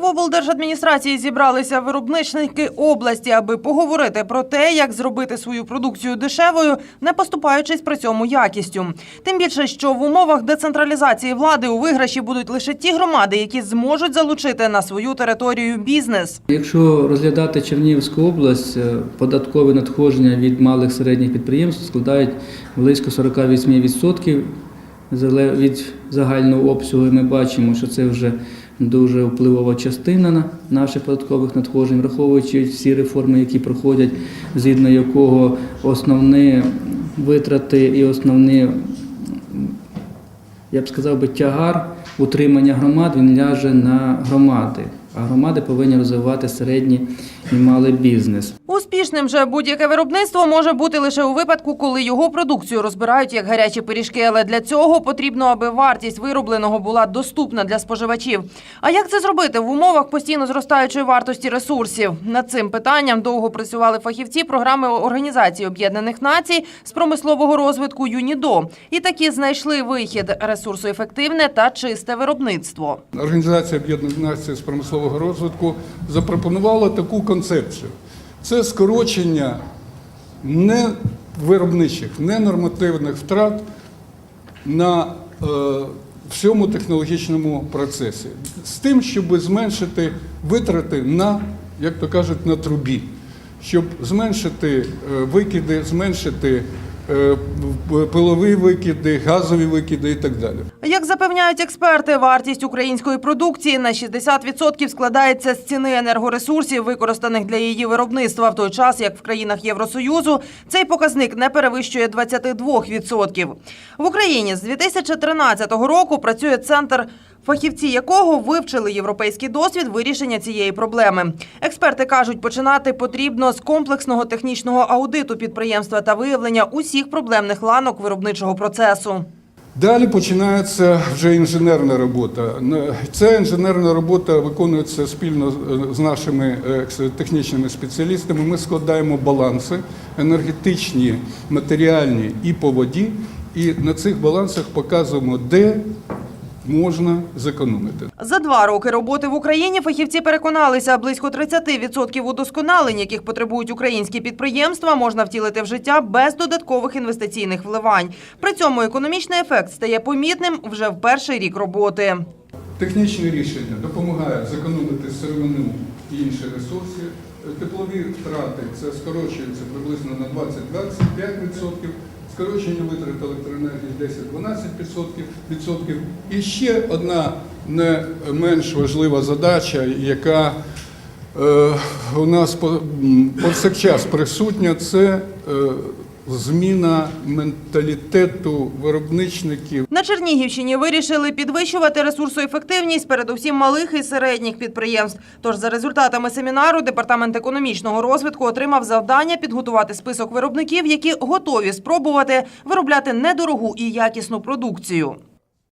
В облдержадміністрації зібралися виробничники області, аби поговорити про те, як зробити свою продукцію дешевою, не поступаючись при цьому якістю. Тим більше, що в умовах децентралізації влади у виграші будуть лише ті громади, які зможуть залучити на свою територію бізнес. Якщо розглядати Чернігівську область, е, податкові надходження від малих середніх підприємств складають близько 48% зале- від загального обсягу. І ми бачимо, що це вже дуже впливова частина на наших податкових надходжень, враховуючи всі реформи, які проходять, згідно якого основні витрати і основні я б сказав би, тягар утримання громад він ляже на громади. А громади повинні розвивати середній і малий бізнес. Успішним же будь-яке виробництво може бути лише у випадку, коли його продукцію розбирають як гарячі пиріжки. Але для цього потрібно, аби вартість виробленого була доступна для споживачів. А як це зробити в умовах постійно зростаючої вартості ресурсів? Над цим питанням довго працювали фахівці програми Організації Об'єднаних Націй з промислового розвитку ЮНІДО. І такі знайшли вихід ресурсоефективне та чисте виробництво. Організація Об'єднаних Націй з промислового розвитку запропонувала таку концепцію. Це скорочення не виробничих, ненормативних втрат на е, всьому технологічному процесі. З тим, щоб зменшити витрати на, як то кажуть, на трубі, щоб зменшити е, викиди, зменшити пилові викиди, газові викиди і так далі. Як запевняють експерти, вартість української продукції на 60% складається з ціни енергоресурсів, використаних для її виробництва, в той час як в країнах Євросоюзу цей показник не перевищує 22%. В Україні з 2013 року працює центр. Фахівці якого вивчили європейський досвід вирішення цієї проблеми. Експерти кажуть, починати потрібно з комплексного технічного аудиту підприємства та виявлення усіх проблемних ланок виробничого процесу. Далі починається вже інженерна робота. Ця інженерна робота виконується спільно з- з нашими е, технічними спеціалістами. Ми складаємо баланси енергетичні, матеріальні і по воді. І на цих балансах показуємо, де можна зекономити. За два роки роботи в Україні фахівці переконалися, близько 30% удосконалень, яких потребують українські підприємства, можна втілити в життя без додаткових інвестиційних вливань. При цьому економічний ефект стає помітним вже в перший рік роботи. Технічні рішення допомагають зекономити сировину і інші ресурси. Теплові втрати це скорочується приблизно на 20-25%. Скорочення витрат електроенергії 10-12%. відсотків. І ще одна не менш важлива задача, яка е, у нас повсякчас присутня, це е, зміна менталітету виробничників. На Чернігівщині вирішили підвищувати ресурсоефективність передусім малих і середніх підприємств. Тож за результатами семінару департамент економічного розвитку отримав завдання підготувати список виробників, які готові спробувати виробляти недорогу і якісну продукцію.